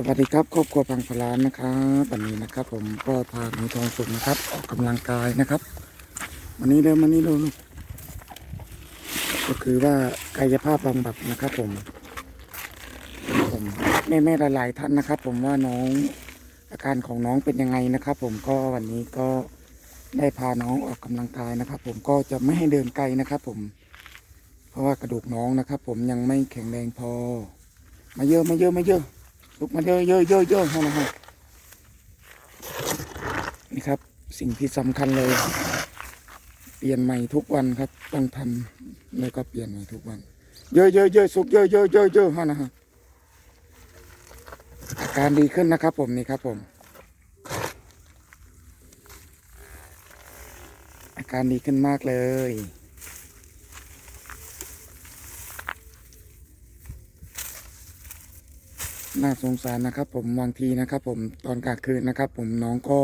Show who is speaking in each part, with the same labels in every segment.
Speaker 1: สวัสดีครับครอบครัวพังพลานนะครับวันนี้นะครับ ผมก็พาหนูทองสุกนะครับ ออกกำลังกายนะครับ วันนี้เดินมานี่เร็วลูกก็คือว่ากายภาพบำบัดนะครับ ผม ผมแม่แม่หลายๆท่านนะครับ ผมว่าน้องอาการของน้องเป็นยังไงนะครับ ผมก็วันนี้ก็ได้พาน้องออกกำลังกายนะครับ ผมก็จะไม่ให้เดินไกลนะครับ ผม เพราะว่ากระดูกน้องนะครับ ผมยังไม่แข็งแรงพอ มาเยอะมาเยอะมาเยอะ ลุกมาเยอะเยอะเยอะเยอะฮะนะฮะนี่ครับ สิ่งที่สำคัญเลย เปลี่ยนใหม่ทุกวันครับ ต้องทำแล้วก็เปลี่ยนใหม่ทุกวัน เยอะเยอะเยอะสุกเยอะเยอะเยอะเยอะฮะนะฮะอาการดีขึ้นนะครับ ผมนี่ครับ ผม อาการดีขึ้นมากเลย น่าสงสารนะครับ ผมบางทีนะครับ ผมตอนกลางคืนนะครับ ผมน้องก็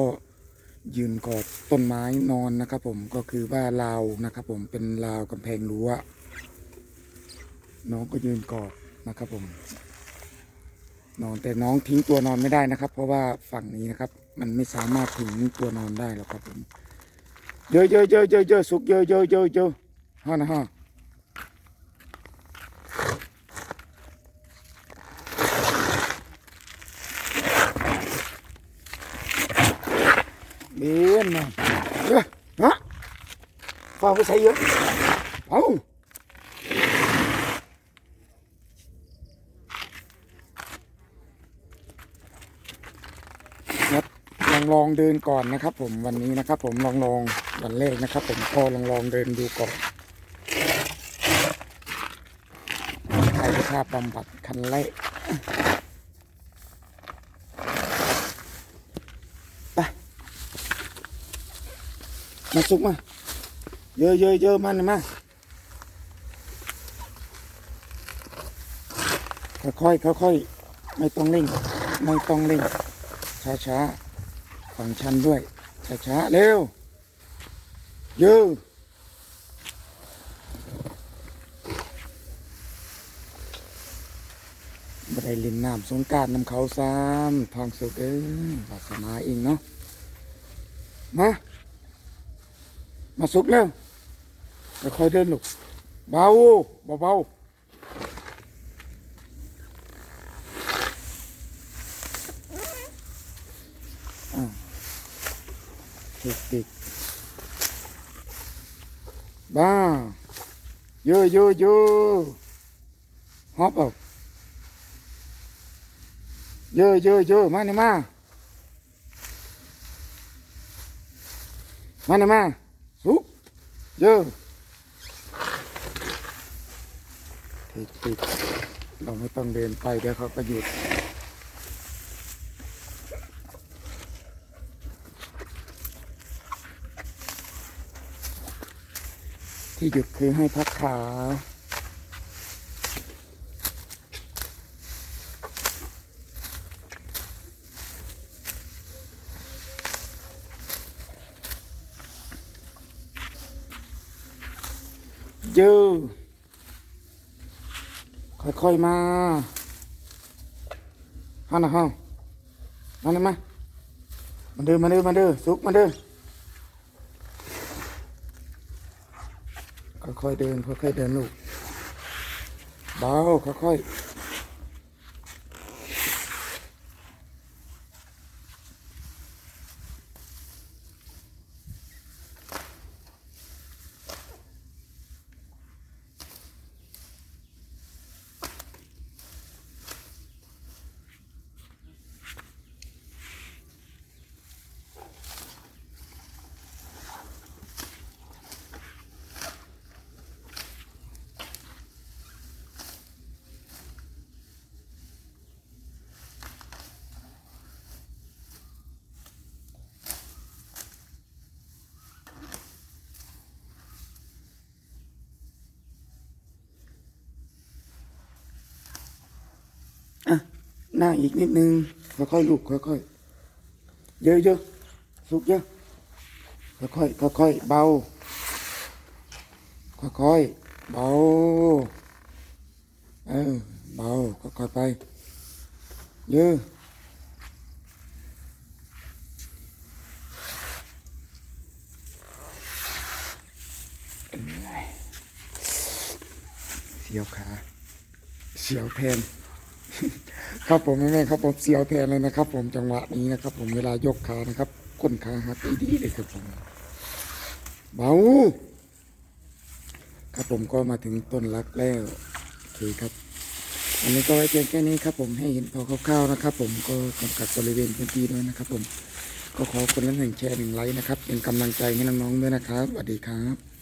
Speaker 1: ยืนกอดต้นไม้นอนนะครับ ผมก็คือว่าราวนะครับ ผมเป็นราวกำแพงรั้วน้องก็ยืนกอดนะครับ ผม นอนแต่น้องทิ้งตัวนอนไม่ได้นะครับ เพราะว่าฝั่งนี้นะครับ มันไม่สามารถทิ้งตัวนอนได้หรอกครับผมเยอะเยอะเยอะเยอะเยอะสุกเยอะเยอะเยอะเยอะฮะนะฮะ เบียนมาเอ้ยฮะฟังไปใส่เยอะเอาลองลองเดินก่อนนะครับ ผมวันนี้นะครับ ผมลองลองวันแรกนะครับ ผมพอลองลองเดินดูก่อนกายภาพบำบัดคันแรก มาสุกมา เยอะเยอะเยอะมันมาค่อยๆค่อยๆไม่ต้องเร่ง ไม่ต้องเร่ง ช้าช้าๆฝั่งชันด้วย ช้าช้าๆเร็ว เยอะบ่ได้ลินน้ำสงการน้ำเขาซ้ำทองสุกเอ้ยวาสนาเองเนาะ มา มาสุกแล้วค่อยๆเดินลูกเบาเบาเบาอ่าติดติดบ้าเยอะเยอะเยอะฮอปเอาเยอะเยอะเยอะมาเนี่ยมา มาเนี่ยมา สุกเยอะติดติดเราไม่ต้องเดินไปเดี๋ยวเขาก็หยุดที่หยุดคือให้พักขา ยอค่อยๆมาฮันนะฮะมาเลยมามาเด้อมาเด้อมาเด้อสุกมาเด้อค่อยๆเดินค่อยๆเดินลูกเบาค่อยๆ หน้าอีกนิดนึง ค่อยๆลูกค่อยๆ เยอะๆสุกเยอะ ค่อยๆ ค่อยๆ เบา ค่อยๆ เบา เออ เบา ค่อยๆ ไป เยอะเสียวขาเสียวแทน ครับผมแม่ๆครับผมเสียวแทนเลยนะครับ ผมจังหวะนี้นะครับ ผมเวลายกขานะครับก้นขาหักดีๆเลยครับผมเบาครับผมก็มาถึงต้นรักแล้วโอเคครับ อันนี้ก็ไว้เพียงแค่นี้ครับผมให้เห็นพอคร่าวๆนะครับ ผมก็กำกัดบริเวณพื้นที่ด้วยนะครับ ผมก็ขอคนละหนึ่งแชร์หนึ่งไลค์นะครับเป็นกำลังใจให้น้องๆด้วยนะครับสวัสดีครับ